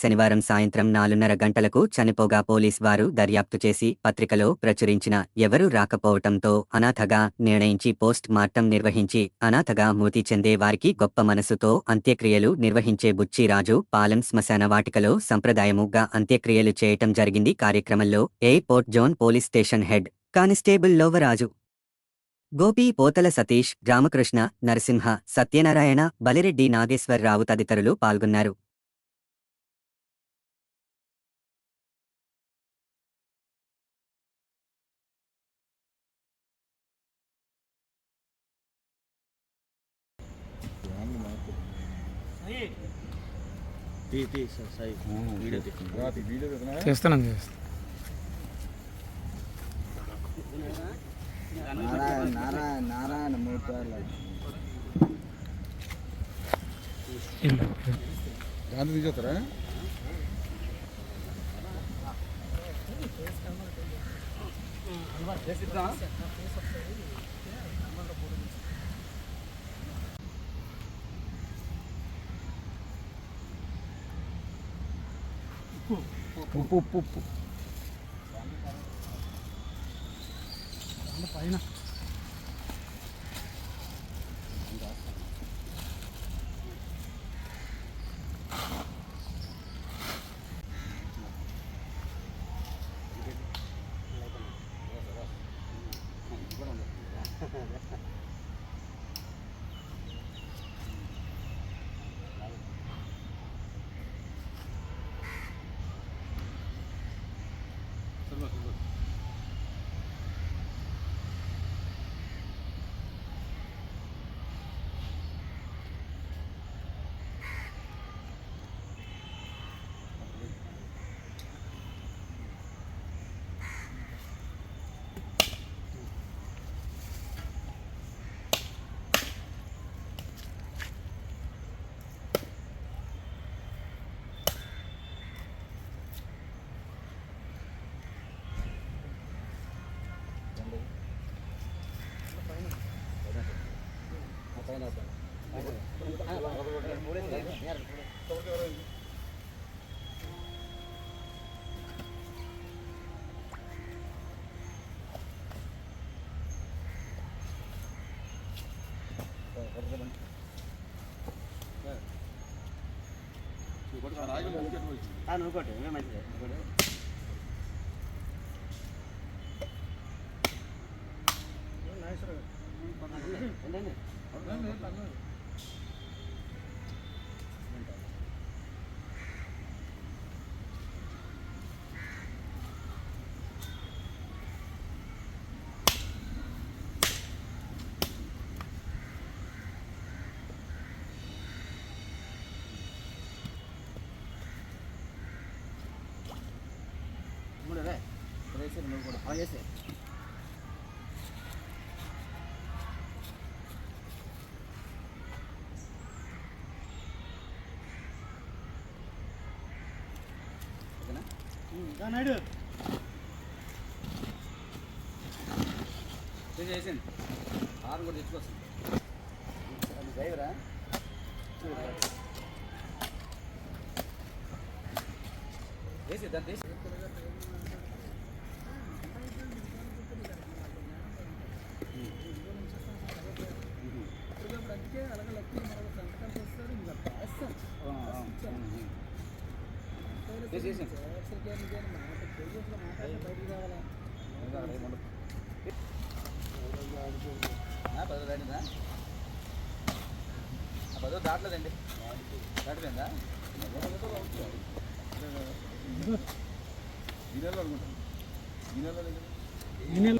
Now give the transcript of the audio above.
శనివారం సాయంత్రం నాలుగున్నర గంటలకు చనిపోగా పోలీస్ వారు దర్యాప్తు చేసి పత్రికలో ప్రచురించిన ఎవరూ రాకపోవటంతో అనాథగా నిర్ణయించి పోస్ట్ మార్టం నిర్వహించి అనాథగా మృతి చెందే వారికి గొప్ప మనసుతో అంత్యక్రియలు నిర్వహించే బుచ్చిరాజు పాలెం శ్మశాన వాటికలో సంప్రదాయముగా అంత్యక్రియలు చేయటం జరిగింది. కార్యక్రమంలో airport zone police station head constable Lovaraju Gopi Pothala Satish Ramakrishna Narasimha Satyanarayana Balireddy Nageswararao తదితరులు పాల్గొన్నారు. తీ తీ సార్ సాయి. వీడియో తీ చేస్తున్నాను చేస్తాను నారాయణ నారాయణ నారాయణ మూర్తి గాంధీ తీసేస్తారా? ఉప్పు ఉప్పు ఉప్పు పైన అనుకోండి మంచిది మూడవే వేసి నువ్వు కూడా అలా చేసే చేసింది. ఆరు కూడా తెచ్చుకోవచ్చు డ్రైవరా? వేసి దాన్ని తీసి పదో దాటలేదండి దాటిపోయిందా ఈ నెలలో అనుకుంటాను ఈ నెలలో ఈ నెల